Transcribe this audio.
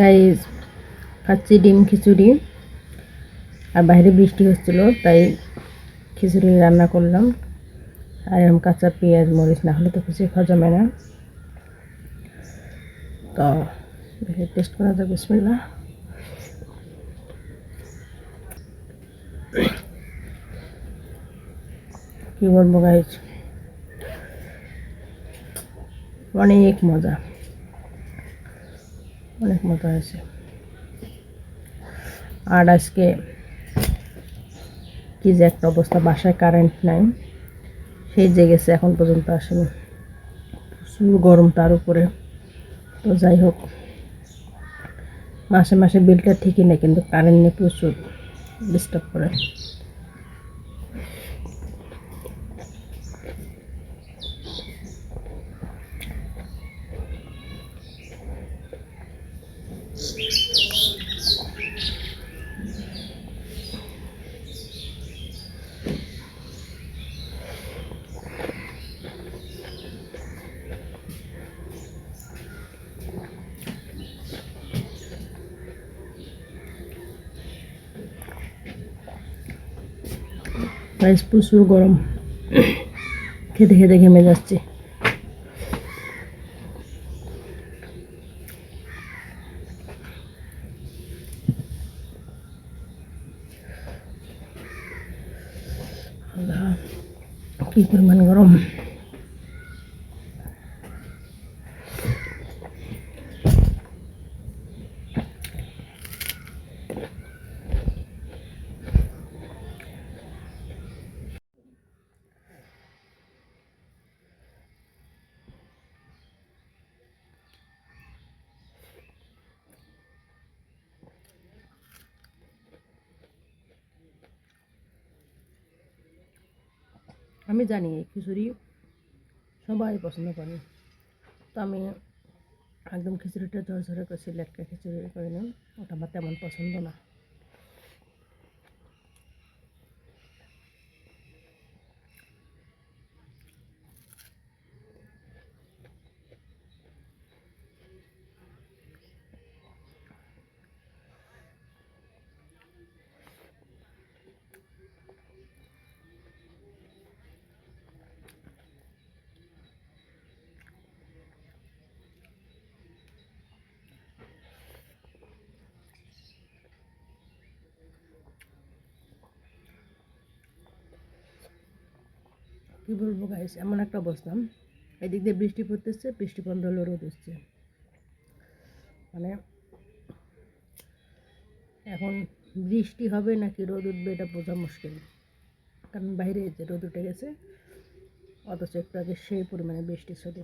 Guys খাচ্ছি ডিম, খিচুড়ি। আর বাইরে বৃষ্টি হচ্ছিল, তাই খিচুড়ি রান্না করলাম। আর এরকম কাঁচা পেঁয়াজ, মরিচ না হলে তো খিচুড়ি খাওয়া যাবে না। তো টেস্ট করা যাক বিসমিল্লা কি বলব গাইজ অনেক মজা। অনেক মজা হয়েছে। আর আজকে কি যে একটা অবস্থা, বাসায় কারেন্ট নাই। সেই যে গেছে, এখন পর্যন্ত আসেনি। প্রচুর গরম তার উপরে। তো যাই হোক, মাসে মাসে বিলটা ঠিকই নেই কিন্তু কারেন্ট নিয়ে প্রচুর ডিস্টার্ব করে। গাইস প্রচুর গরম। খেতে খেতে ঘেমে যাচ্ছে। কি পরিমাণ গরম। আমি জানি এই খিচুড়ি সবাই পছন্দ করে। তো আমি একদম খিচুড়িটা ঝরঝরে করে লেটকা খিচুড়ি করে নিলাম। ওটা আমার তেমন পছন্দ না। কী বলব গাইস এমন একটা অবস্থা। এদিক দিয়ে বৃষ্টি পড়তেছে, বৃষ্টি বন্ধ রোদ উঠছে। মানে এখন বৃষ্টি হবে নাকি রোদ উঠবে এটা বোঝা মুশকিল। কারণ বাইরে যে রোদ উঠে গেছে, অথচ একটু আগে সেই পরিমাণে বৃষ্টি ছিল।